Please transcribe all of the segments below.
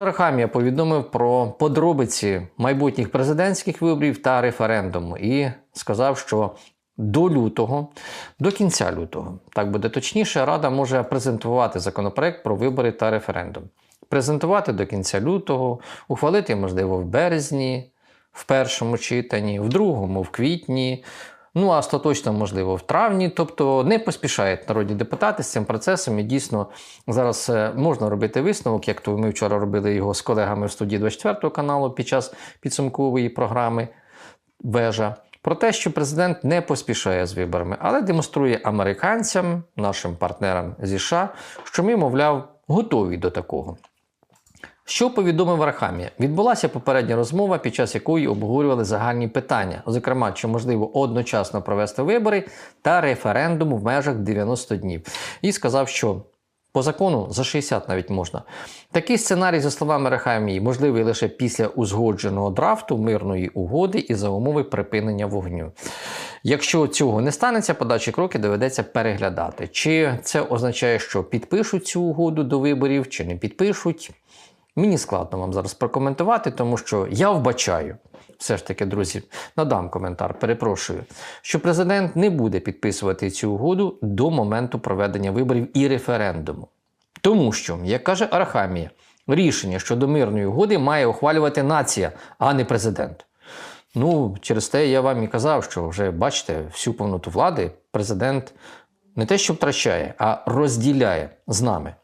Рахамія повідомив про подробиці майбутніх президентських виборів та референдуму і сказав, що до лютого, до кінця лютого, так буде точніше, Рада може презентувати законопроект про вибори та референдум. Презентувати до кінця лютого, ухвалити, можливо, в березні, в першому читанні, в другому, в квітні. Ну, а остаточно, можливо, в травні. Тобто не поспішають народні депутати з цим процесом. І дійсно зараз е, можна робити висновок, як то ми вчора робили його з колегами в студії 24 каналу під час підсумкової програми Вежа. Про те, що президент не поспішає з виборами, але демонструє американцям, нашим партнерам зі США, що ми, мовляв, готові до такого. Що повідомив Арахамія? Відбулася попередня розмова, під час якої обговорювали загальні питання, зокрема, чи можливо одночасно провести вибори та референдум в межах 90 днів. І сказав, що по закону за 60 навіть можна. Такий сценарій, за словами Рахамії, можливий лише після узгодженого драфту мирної угоди і за умови припинення вогню. Якщо цього не станеться, подальші кроки доведеться переглядати. Чи це означає, що підпишуть цю угоду до виборів, чи не підпишуть? Мені складно вам зараз прокоментувати, тому що я вбачаю, все ж таки, друзі, надам коментар, перепрошую, що президент не буде підписувати цю угоду до моменту проведення виборів і референдуму. Тому що, як каже Арахамія, рішення щодо мирної угоди має ухвалювати нація, а не президент. Ну, через те я вам і казав, що вже бачите, всю повноту влади президент не те, що втрачає, а розділяє з нами.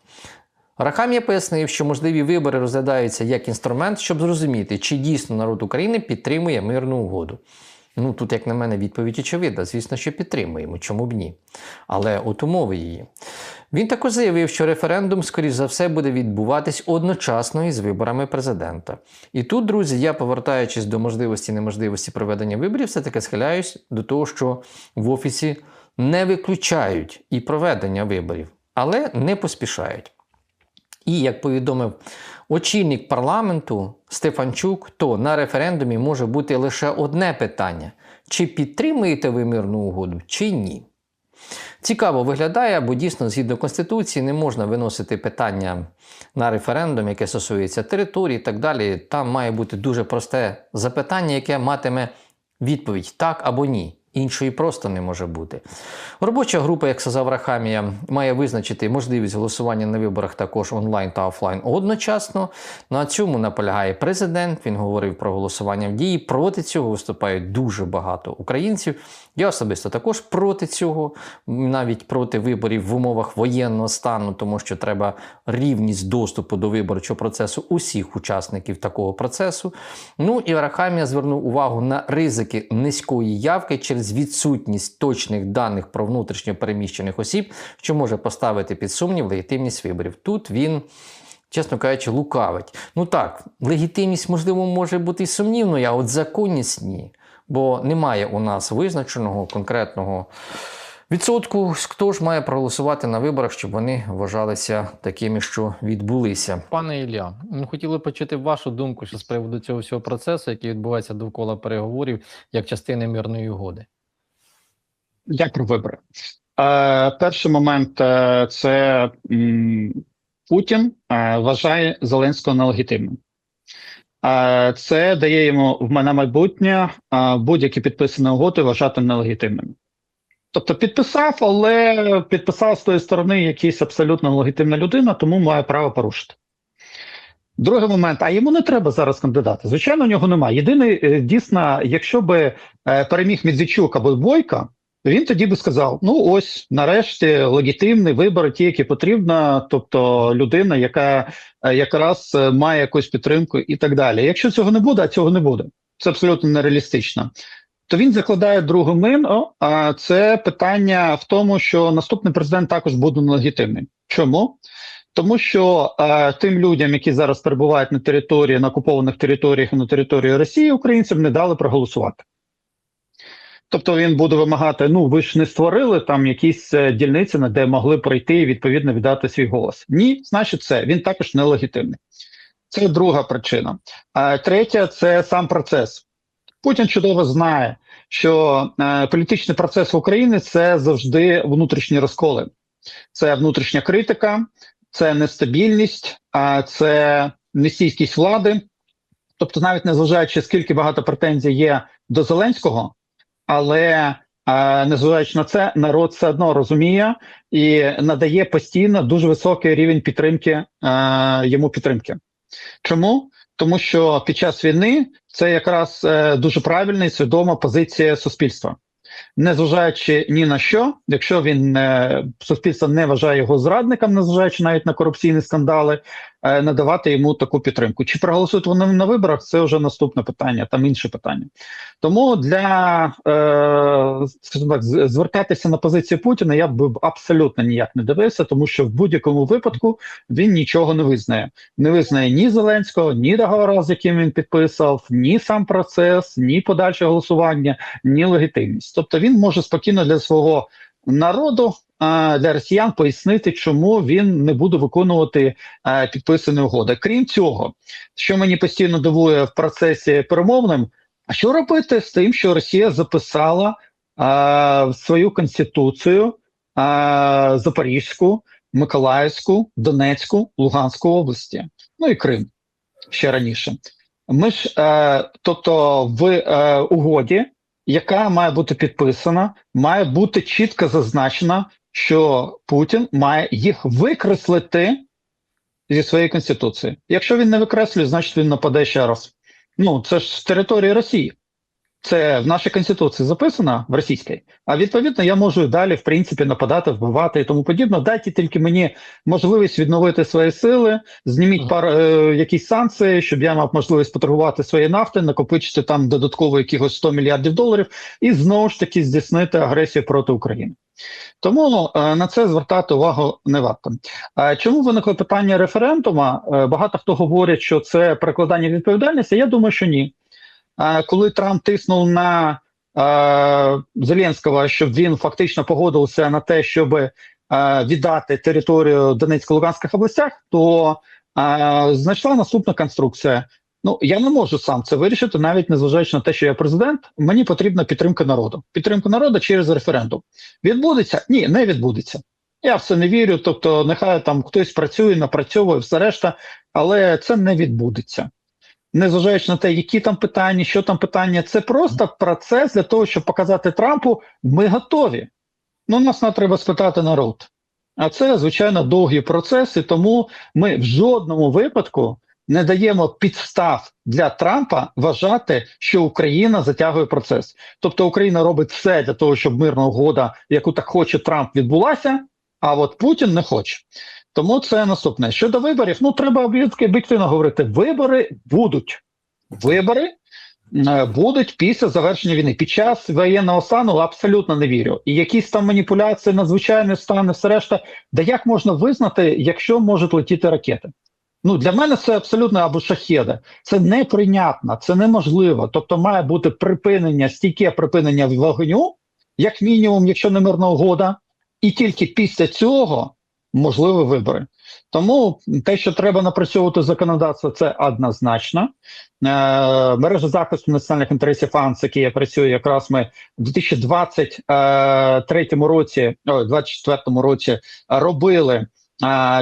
Рахамія пояснив, що можливі вибори розглядаються як інструмент, щоб зрозуміти, чи дійсно народ України підтримує мирну угоду. Ну тут, як на мене, відповідь очевидна. Звісно, що підтримуємо, чому б ні. Але от умови її. Він також заявив, що референдум, скоріш за все, буде відбуватись одночасно із виборами президента. І тут, друзі, я, повертаючись до можливості і неможливості проведення виборів, все-таки схиляюсь до того, що в офісі не виключають і проведення виборів, але не поспішають. І як повідомив очільник парламенту Стефанчук, то на референдумі може бути лише одне питання: чи підтримуєте ви мирну угоду, чи ні. Цікаво виглядає, бо дійсно, згідно Конституції, не можна виносити питання на референдум, яке стосується території і так далі. Там має бути дуже просте запитання, яке матиме відповідь так або ні. Іншої просто не може бути. Робоча група, як сказав Рахамія, має визначити можливість голосування на виборах також онлайн та офлайн одночасно. На цьому наполягає президент. Він говорив про голосування в дії. Проти цього виступають дуже багато українців. Я особисто також проти цього, навіть проти виборів в умовах воєнного стану, тому що треба рівність доступу до виборчого процесу усіх учасників такого процесу. Ну і Рахамія звернув увагу на ризики низької явки через відсутність точних даних про внутрішньо переміщених осіб, що може поставити під сумнів легітимність виборів. Тут він. Чесно кажучи, лукавить. Ну так, легітимність, можливо, може бути і сумнівною, а от законність ні. Бо немає у нас визначеного конкретного відсотку, хто ж має проголосувати на виборах, щоб вони вважалися такими, що відбулися. Пане Ілля, ми хотіли почути вашу думку що з приводу цього всього процесу, який відбувається довкола переговорів як частини мирної угоди. Як про вибори? Е, перший момент е, це м, Путін е, вважає Зеленського нелегітимним. Е, це дає йому в на майбутнє е, будь-які підписані угоди вважати нелегітимними. Тобто підписав, але підписав з тої сторони якийсь абсолютно нелегітимна людина, тому має право порушити. Другий момент, а йому не треба зараз кандидати. Звичайно, у нього немає. Єдиний, е, дійсно, якщо би е, переміг Медведчук або Бойко, він тоді би сказав: ну ось нарешті легітимні вибори, ті, які потрібно, тобто людина, яка е, якраз має якусь підтримку і так далі. Якщо цього не буде, а цього не буде. Це абсолютно нереалістично. То він закладає другу мину, а це питання в тому, що наступний президент також буде нелегітимним. Чому? Тому що е, тим людям, які зараз перебувають на території на окупованих територіях і на території Росії, українцям не дали проголосувати. Тобто він буде вимагати: ну ви ж не створили там якісь е, дільниці, на де могли пройти і відповідно віддати свій голос. Ні, значить, це він також нелегітимний. Це друга причина. А третя це сам процес. Путін чудово знає, що е, політичний процес в Україні це завжди внутрішні розколи, це внутрішня критика, це нестабільність, а це нестійкість влади. Тобто, навіть незважаючи скільки багато претензій є до Зеленського, але е, незважаючи на це, народ все одно розуміє і надає постійно дуже високий рівень підтримки е, йому підтримки. Чому? Тому що під час війни це якраз е, дуже правильна і свідома позиція суспільства. Незважаючи ні на що, якщо він е, суспільство не вважає його зрадником, незважаючи навіть на корупційні скандали, е, надавати йому таку підтримку. Чи проголосують вони на виборах? Це вже наступне питання, там інше питання. Тому для е, так, звертатися на позицію Путіна я б абсолютно ніяк не дивився, тому що в будь-якому випадку він нічого не визнає. Не визнає ні Зеленського, ні договора, з яким він підписав, ні сам процес, ні подальше голосування, ні легітимність. Тобто він може спокійно для свого народу. Для росіян пояснити, чому він не буде виконувати підписані угоди. Крім цього, що мені постійно дивує в процесі перемовним, а що робити з тим, що Росія записала в свою конституцію Запорізьку, Миколаївську, Донецьку, Луганську області, ну і Крим ще раніше. Ми ж, е, тобто, в е, угоді, яка має бути підписана, має бути чітко зазначена, що Путін має їх викреслити зі своєї конституції. Якщо він не викреслює, значить він нападе ще раз. Ну це ж з території Росії. Це в нашій конституції записано в російській, а відповідно я можу далі, в принципі, нападати, вбивати і тому подібне. Дайте тільки мені можливість відновити свої сили, зніміть пар е, якісь санкції, щоб я мав можливість поторгувати свої нафти, накопичити там додатково якихось 100 мільярдів доларів, і знову ж таки здійснити агресію проти України. Тому е, на це звертати увагу не варто. Е, чому виникло питання референдума? Е, багато хто говорить, що це перекладання відповідальності. Я думаю, що ні. Коли Трамп тиснув на е, Зеленського, щоб він фактично погодився на те, щоб е, віддати територію Донецько-Луганських областях, то е, знайшла наступна конструкція. Ну я не можу сам це вирішити, навіть незважаючи на те, що я президент. Мені потрібна підтримка народу. Підтримка народу через референдум. Відбудеться? Ні, не відбудеться. Я в це не вірю. Тобто, нехай там хтось працює, напрацьовує все решта, але це не відбудеться. Незважаючи на те, які там питання, що там питання, це просто процес для того, щоб показати Трампу, ми готові. Ну, нас не треба спитати народ. А це, звичайно, довгий процес, і тому ми в жодному випадку не даємо підстав для Трампа вважати, що Україна затягує процес. Тобто Україна робить все для того, щоб мирна угода, яку так хоче Трамп, відбулася, а от Путін не хоче. Тому це наступне. Щодо виборів, ну треба об'єктивно говорити: вибори будуть. Вибори е, будуть після завершення війни. Під час воєнного стану абсолютно не вірю. І якісь там маніпуляції, надзвичайні стани, все решта. Да як можна визнати, якщо можуть летіти ракети? Ну для мене це абсолютно або шахеди. Це неприйнятно, це неможливо. Тобто, має бути припинення, стійке припинення вогню, як мінімум, якщо не мирна угода, і тільки після цього можливі вибори. Тому те, що треба напрацьовувати законодавство, це однозначно. Е, мережа захисту національних інтересів АНС, який я працюю, якраз ми в 2023 році, ой, 2024 році робили е,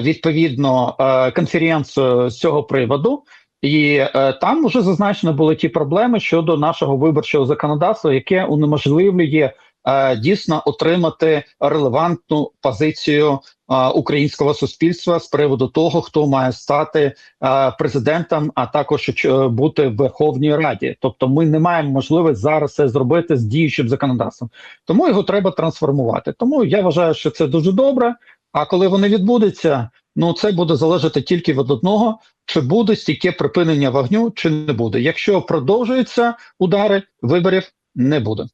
відповідно е, конференцію з цього приводу. І е, там вже зазначено були ті проблеми щодо нашого виборчого законодавства, яке унеможливлює е, дійсно отримати релевантну позицію е, українського суспільства з приводу того, хто має стати е, президентом, а також е, бути в Верховній Раді. Тобто, ми не маємо можливості зараз це зробити з діючим законодавством, тому його треба трансформувати. Тому я вважаю, що це дуже добре. А коли вони відбудуться, ну це буде залежати тільки від одного: чи буде стійке припинення вогню, чи не буде. Якщо продовжуються удари, виборів не буде.